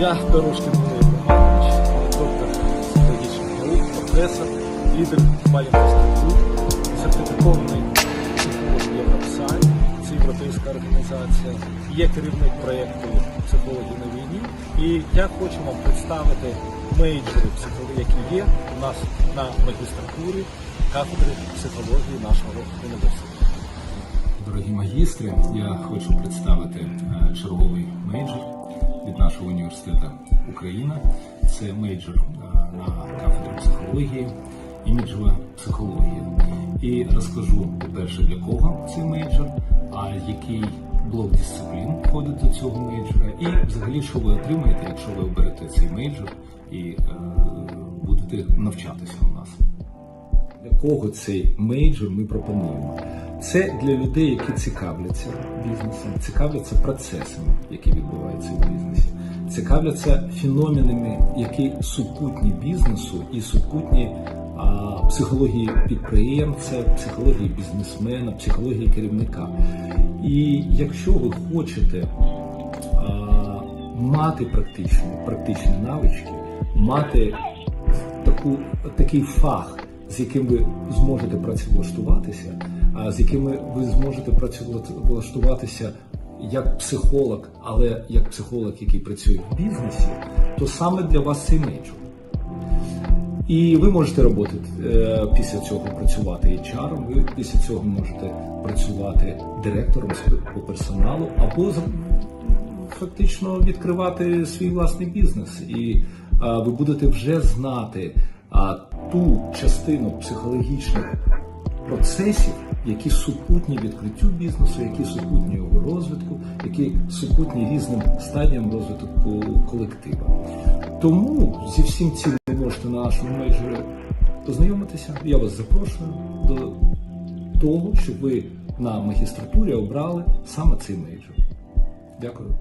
Я Микола Іванович, доктор психологічних наук, професор, лідер Малінських клуб, сертифікований психолог Європсай, це європейська організація, є керівник проєкту «Психологи на війні». І я хочу вам представити мейджори психології, які є у нас на магістратурі кафедри психології нашого університету. Дорогі магістри, я хочу представити е, черговий мейджор від нашого університету Україна. Це мейджор е, на кафедрі психології, іміджова психологія. І розкажу, по-перше, для кого цей мейджор, а який блок дисциплін входить до цього мейджора, і взагалі, що ви отримаєте, якщо ви оберете цей мейджор і е, будете навчатися у нас. Для кого цей мейджор ми пропонуємо? Це для людей, які цікавляться бізнесом, цікавляться процесами, які відбуваються в бізнесі, цікавляться феноменами, які супутні бізнесу і супутні а, психології підприємця, психології бізнесмена, психології керівника. І якщо ви хочете а, мати практичні, практичні навички, мати таку, такий фах, з яким ви зможете працевлаштуватися, з якими ви зможете працевлаштуватися як психолог, але як психолог, який працює в бізнесі, то саме для вас цей мейджор. І ви можете роботи е, після цього працювати HR, ви після цього можете працювати директором по персоналу або фактично відкривати свій власний бізнес. І ви будете вже знати ту частину психологічних процесів, які супутні відкриттю бізнесу, які супутні його розвитку, які супутні різним стадіям розвитку колектива. Тому зі всім цим ви можете на нашому мейджорі познайомитися. Я вас запрошую до того, щоб ви на магістратурі обрали саме цей мейджор. Дякую.